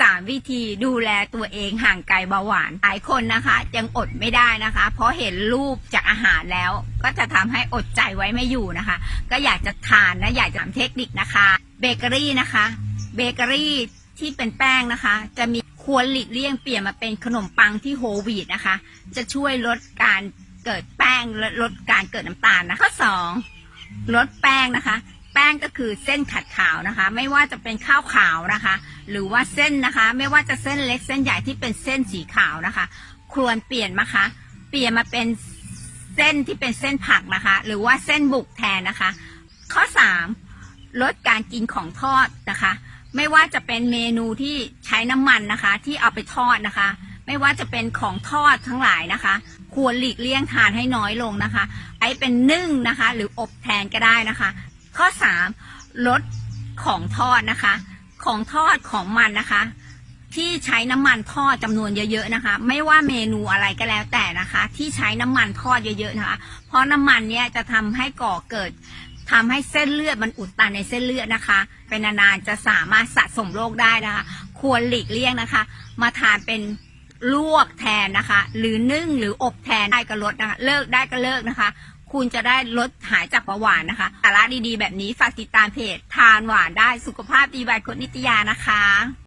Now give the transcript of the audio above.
สามวิธีดูแลตัวเองห่างไกลเบาหวาน หลายคนนะคะยังอดไม่ได้นะคะ เพราะเห็นรูปจากอาหารแล้ว ก็จะทำให้อดใจไว้ไม่อยู่นะคะ ก็อยากจะทานนะอยากจะทำเทคนิคนะคะเบเกอรี่นะคะเบเกอรี่ที่เป็นแป้งนะคะ จะมีควรหลีกเลี่ยงเปลี่ยนมาเป็นขนมปังที่โฮลวีตนะคะ จะช่วยลดการเกิดแป้งละลดการเกิดน้ำตาลนะข้อสองลดแป้งนะคะ งก็คือเส้นขัดขาวนะคะ ไม่ว่าจะเป็นข้าวขาวนะคะ หรือว่าเส้นนะคะ ไม่ว่าจะเส้นเล็กเส้นใหญ่ที่เป็นเส้นสีขาวนะคะ ควรเปลี่ยนมาคะ เปลี่ยนมาเป็นเส้นที่เป็นเส้นผักนะคะ หรือว่าเส้นบุกแทนนะคะ ข้อสามลดการกินของทอดนะคะ ไม่ว่าจะเป็นเมนูที่ใช้น้ำมันนะคะ ที่เอาไปทอดนะคะ ไม่ว่าจะเป็นของทอดทั้งหลายนะคะ ควรหลีกเลี่ยงทานให้น้อยลงนะคะ ไอ้เป็นนึ่งนะคะ หรืออบแทนก็ได้นะคะ ข้อสามลดของทอดนะคะ ของทอดของมันนะคะ ที่ใช้น้ำมันทอดจำนวนเยอะๆนะคะ ไม่ว่าเมนูอะไรก็แล้วแต่นะคะ ที่ใช้น้ำมันทอดเยอะๆนะคะ เพราะน้ำมันเนี่ยจะทำให้ก่อเกิดทำให้เส้นเลือดมันอุดตันในเส้นเลือดนะคะ เป็นนานๆจะสามารถสะสมโรคได้นะคะ ควรหลีกเลี่ยงนะคะ มาทานเป็นลวกแทนนะคะ หรือนึ่งหรืออบแทนได้ก็ลดนะคะ เลิกได้ก็เลิกนะคะ คุณจะได้ลดหายจากเบาหวานนะคะสาระดีๆ แบบนี้ฝากติดตามเพจ ทานหวานได้สุขภาพดีบายคนนิตยานะคะ